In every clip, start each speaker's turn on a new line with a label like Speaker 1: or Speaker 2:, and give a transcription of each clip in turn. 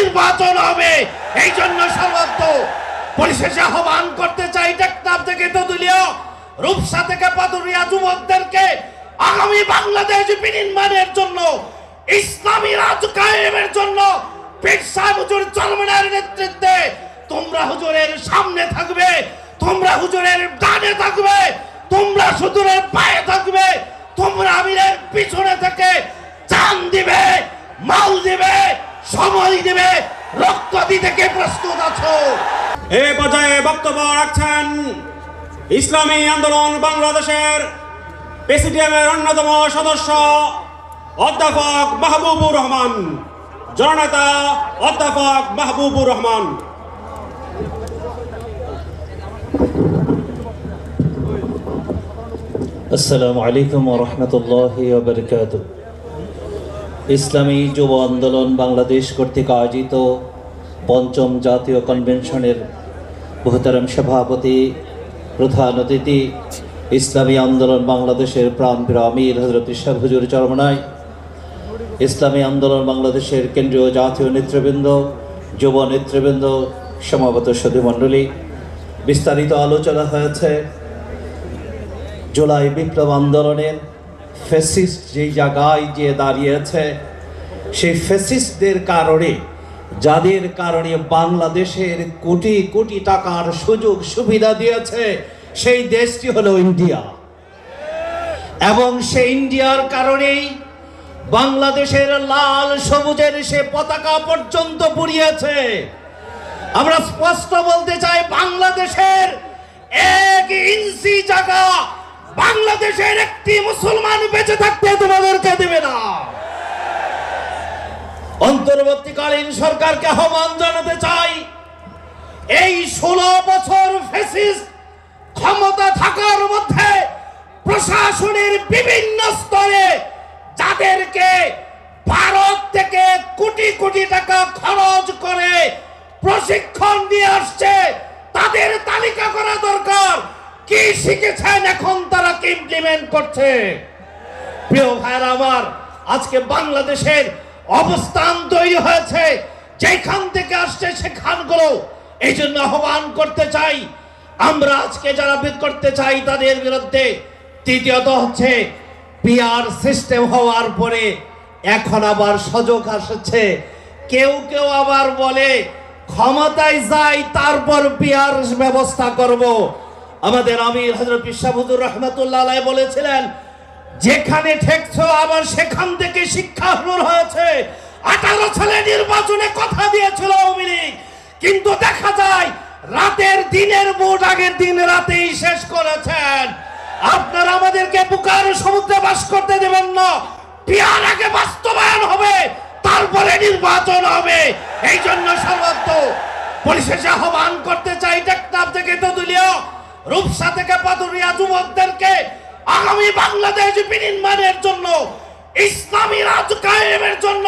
Speaker 1: নির্বাচন হবে। এই জন্য সর্বত্র পরিশেষে আহ্বান করতে চাই, টেকনাফ থেকে তদুলিয়া রূপসা থেকে পাতুরিয়া যুবকদেরকে আগামী বাংলাদেশ বিনির্মাণের জন্য, ইসলামী রাজ কায়েমের জন্য পীর সাহেব হুজুর চরমনের নেতৃত্বে তোমরা হুজুরের সামনে থাকবে, তোমরা হুজুরের ডানে থাকবে, তোমরা হুজুরের পায়ে থাকবে, তোমরা আমিরের পিছনে থেকে চান দিবে, মাল দিবে সময় দিবে রক্ত দিতে কে প্রস্তুত আছো?
Speaker 2: এ পর্যায়ে বক্তব্য রাখছেন ইসলামী আন্দোলন বাংলাদেশের প্রেসিডিয়ামের অন্যতম সদস্য অধ্যাপক মাহবুবুর রহমান জননেতা অধ্যাপক মাহবুবুর রহমান।
Speaker 3: আসসালামু আলাইকুম রহমতুল্লাহ বরকাত ইসলামী যুব আন্দোলন বাংলাদেশ কর্তৃক আয়োজিত পঞ্চম জাতীয় কনভেনশনের বহতারাম সভাপতি, প্রধান অতিথি, ইসলামী আন্দোলন বাংলাদেশের প্রাণপ্রিয় আমির হজরত ইশার হুজুর চরমনায়, ইসলামী আন্দোলন বাংলাদেশের কেন্দ্রীয় জাতীয় নেতৃবৃন্দ, যুব নেতৃবৃন্দ সমাগত সদীমণ্ডলী। বিস্তারিত আলোচনা হয়েছে জুলাই বিপ্লব আন্দোলনের ফেসিস্ট যেই জায়গায় যে দাঁড়িয়েছে, সেই ফেসিস্টদের কারণে, যাদের কারণে বাংলাদেশের কোটি কোটি টাকার সুযোগ সুবিধা দিয়েছে, সেই দেশটি হলো ইন্ডিয়া। এবং সেই ইন্ডিয়ার কারণেই বাংলাদেশের লাল সবুজের সে পতাকা পর্যন্ত পুড়িয়েছে। আমরা স্পষ্ট বলতে চাই, বাংলাদেশের এক ইঞ্চি জায়গা বাংলাদেশের একটি মুসলমান বেঁচে থাকতে তোমাদেরকে দেবে না। অন্তর্বর্তীকালীন সরকারকে আহ্বান জানাতে চাই, এই ষোলো বছর ফেসিস্ট ক্ষমতা থাকার মধ্যে প্রশাসনের বিভিন্ন স্তরে যাদেরকে ভারত থেকে কোটি কোটি টাকা খরচ করে প্রশিক্ষণ দিয়ে আসছে, তাদের তালিকা করা দরকার। কি শিখেছেন এখন তারা ইমপ্লিমেন্ট করছে? প্রিয় ভাইয়ের আমার, আজকে বাংলাদেশের অবস্থান তৈরি হয়েছে। যেখান থেকে আসছে সেখানগুলো এই জন্য আহ্বান করতে চাই। আমরা আজকে যারা করতে চাই, তাদের বিরুদ্ধে তৃতীয়ত হচ্ছে পিয়ার সিস্টেম হওয়ার পরে এখন আবার সুযোগ আসছে। কেউ কেউ আবার বলে, ক্ষমতায় যাই, তারপর পিয়ার ব্যবস্থা করব। আমাদের আমির হজরত ইসাবুদুর রহমতুল্লাহ বলেছিলেন, যেখানে ঠেকছো আবার সেখান থেকে শিক্ষা শুরু হয়েছে। আঠারো সালে নির্বাচনে কথা দিয়েছিল আওয়ামী লীগ। কিন্তু দেখা যায়, রাতের দিনের ভোট আগের দিন রাতেই শেষ করেছেন। আপনারা আমাদেরকে বুকার সমুদ্রে বাস করতে দেবেন না। পিয়ার আগে বাস্তবায়ন হবে, তারপরে নির্বাচন হবে। এই জন্য সর্বত্র পরিশেষে আহ্বান করতে চাই রূপসা থেকে পাতুরিয়া যুবকদেরকে আগামী বাংলাদেশ বিনির্মাণের জন্য, ইসলামী রাজ কায়েমের জন্য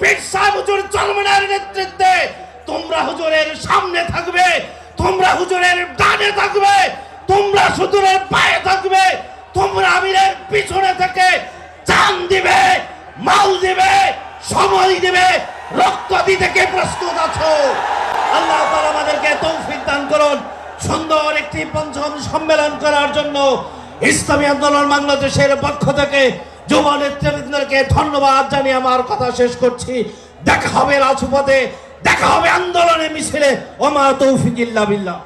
Speaker 3: পীর সাহেব হুজুর চরমনের নেতৃত্বে তোমরা হুজুরের সামনে থাকবে, তোমরা হুজুরের ডানে থাকবে, তোমরা হুজুরের পায়ে থাকবে, তোমরা আমিরের পিছনে থেকে চান দিবে, মাল দিবে, সময় দিবে, রক্ত দিতে কে প্রস্তুত আছো? আল্লাহ তাআলা আমাদেরকে তৌফিক দান করুন। সুন্দর একটি পঞ্চম সম্মেলন করার জন্য ইসলামী আন্দোলন বাংলাদেশের পক্ষ থেকে যুব নেতৃবৃন্দকে ধন্যবাদ জানিয়ে আমার কথা শেষ করছি। দেখা হবে রাজপথে, দেখা হবে আন্দোলনে মিছিলে। ওমা তৌফিক বিল্লাহ।